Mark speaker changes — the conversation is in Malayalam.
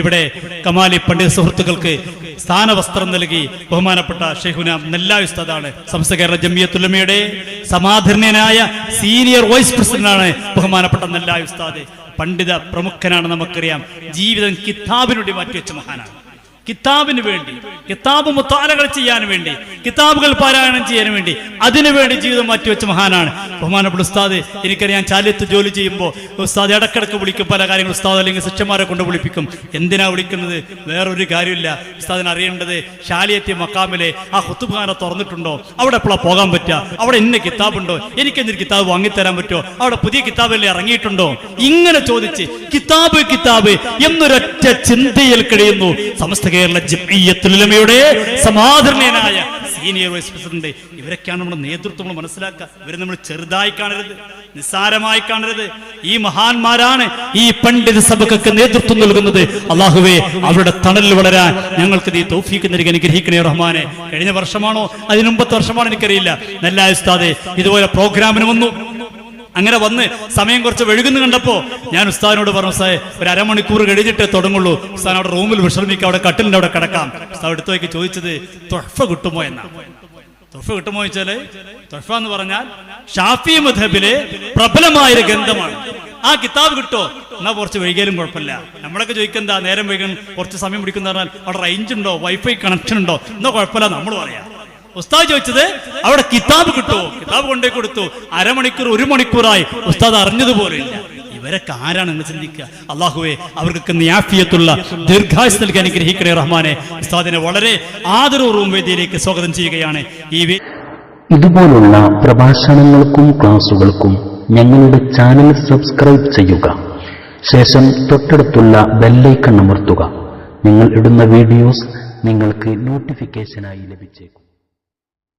Speaker 1: ഇവിടെ കമാലി പണ്ഡിത സുഹൃത്തുക്കൾക്ക് സ്ഥാനവസ്ത്രം നൽകി ബഹുമാനപ്പെട്ട ഷെഹുന നെല്ലാ ഉസ്താദാണ്. സംസ്ഥ കേരള ജമിയത്തുലമയുടെ സമാധരണീയനായ സീനിയർ വൈസ് പ്രസിഡന്റാണ് ബഹുമാനപ്പെട്ട നെല്ലാ ഉസ്താദ്. പണ്ഡിത പ്രമുഖനാണ് നമുക്കറിയാം. ജീവിതം കിതാബിനുവേണ്ടി മാറ്റിവെച്ച മഹാനാണ്. കിതാബിന് വേണ്ടി കിതാബ് മുത്താലകൾ ചെയ്യാൻ വേണ്ടി കിതാബുകൾ പാരായണം ചെയ്യാൻ വേണ്ടി അതിനു വേണ്ടി ജീവിതം മാറ്റിവെച്ച മഹാനാണ്. ബഹുമാനപ്പെട്ട ഉസ്താദ് എനിക്കറിയാം ചാലിയത്ത് ജോലി ചെയ്യുമ്പോൾ ഉസ്താദ് ഇടക്കിടക്ക് വിളിക്കും പല കാര്യങ്ങൾ ഉസ്താദ് അല്ലെങ്കിൽ ശിഷ്യന്മാരെ കൊണ്ട് വിളിപ്പിക്കും. എന്തിനാ വിളിക്കുന്നത്? വേറൊരു കാര്യമില്ല. ഉസ്താദിന് അറിയേണ്ടത് ഷാലിയത്തി മക്കാമിലെ ആ ഹുത്തുബാന തുറന്നിട്ടുണ്ടോ? അവിടെ എപ്പോഴാണ് പോകാൻ പറ്റുക? അവിടെ ഇന്ന കിതാബുണ്ടോ? എനിക്ക് എന്തൊരു കിതാബ് വാങ്ങിത്തരാൻ പറ്റുമോ? അവിടെ പുതിയ കിതാബല്ലേ ഇറങ്ങിയിട്ടുണ്ടോ? ഇങ്ങനെ ചോദിച്ച് കിതാബ് കിതാബ് എന്നൊരൊറ്റ ചിന്തയിൽ കഴിയുന്നു സമസ്ത കേരള ജമിയത്തുലമയുടെ സമാദരണീയനായ സീനിയർ വൈസ് പ്രസിഡന്റ്. ഇവരൊക്കെയാണ് നമ്മുടെ നേതൃത്വം നമ്മൾ മനസ്സിലാക്കുക. ഇവരെ നമ്മൾ ചെറുതായി കാണരുത് നിസ്സാരമായി കാണരുത്. ഈ മഹാന്മാരാണ് ഈ പണ്ഡിത സഭക്കൊക്കെ നേതൃത്വം നൽകുന്നത്. അള്ളാഹുവേ അവരുടെ തണലിൽ വളരാൻ ഞങ്ങൾക്ക് നീ തൗഫീക്ക് നൽകി അനുഗ്രഹിക്കണേ റഹ്മാനെ. കഴിഞ്ഞ വർഷമാണോ? അതിനുമ്പത്തെ വർഷമാണോ? എനിക്കറിയില്ല. നല്ല ഉസ്താദെ ഇതുപോലെ പ്രോഗ്രാമിന് വന്നു. അങ്ങനെ വന്ന് സമയം കുറച്ച് വെഴുകുന്നു കണ്ടപ്പോ ഞാൻ ഉസ്താദിനോട് പറഞ്ഞു സാർ ഒരു അരമണിക്കൂർ കഴിഞ്ഞിട്ടേ തുടങ്ങുള്ളൂ. ഉസ്താൻ അവിടെ റൂമിൽ വിശ്രമിക്കുക അവിടെ കട്ടിലിന്റെ അവിടെ കിടക്കാം. ഉസ്താദ് എടുത്തു നോക്കി ചോദിച്ചത് തൊഴഫ കിട്ടുമോ എന്നാണ് തൊഴഫ കിട്ടുമോ ചോദിച്ചാൽ തൊഴഫ എന്ന് പറഞ്ഞാൽ ഷാഫി മധബിലെ പ്രബലമായൊരു ഗ്രന്ഥമാണ്. ആ കിതാബ് കിട്ടോ? എന്നാ കുറച്ച് വൈകിയാലും കുഴപ്പമില്ല. നമ്മളൊക്കെ ചോദിക്കെന്താ നേരം വൈകാൻ കുറച്ച് സമയം പിടിക്കുന്ന പറഞ്ഞാൽ അവിടെ റേഞ്ച് ഉണ്ടോ? വൈഫൈ കണക്ഷൻ ഉണ്ടോ? എന്നാ കുഴപ്പമില്ല നമ്മൾ പറയാം. ഉസ്താദ് ചോദിച്ചത് അവിടെ കിതാബ് കിട്ടുമോ കിതാബ് കൊണ്ടേ കൊടുത്തു. അരമണിക്കൂർ ഒരു മണിക്കൂറായി ഉസ്താദ് അറിഞ്ഞതുപോലെയില്ല ഇവരൊക്കെ ആരാണ് എന്ന് ചിന്തിക്കുക. അള്ളാഹുവെ അവർക്ക് നിയാഫിയത്തുള്ള ദീർഘായുസ് നൽകി അനുഗ്രഹിക്കണേ റഹ്മാനെ. ഉസ്താദിനെ വളരെ ആദരപൂർവം വേദിയിലേക്ക് സ്വാഗതം ചെയ്യുകയാണ് ഈ
Speaker 2: ഇതുപോലുള്ള പ്രഭാഷണങ്ങൾക്കും ക്ലാസുകൾക്കും ഞങ്ങളുടെ ചാനൽ സബ്സ്ക്രൈബ് ചെയ്യുക. ശേഷം തൊട്ടടുത്തുള്ള ബെല്ലൈക്കൺ അമർത്തുക. നിങ്ങൾ ഇടുന്ന വീഡിയോസ് നിങ്ങൾക്ക് നോട്ടിഫിക്കേഷനായി ലഭിച്ചേക്കും.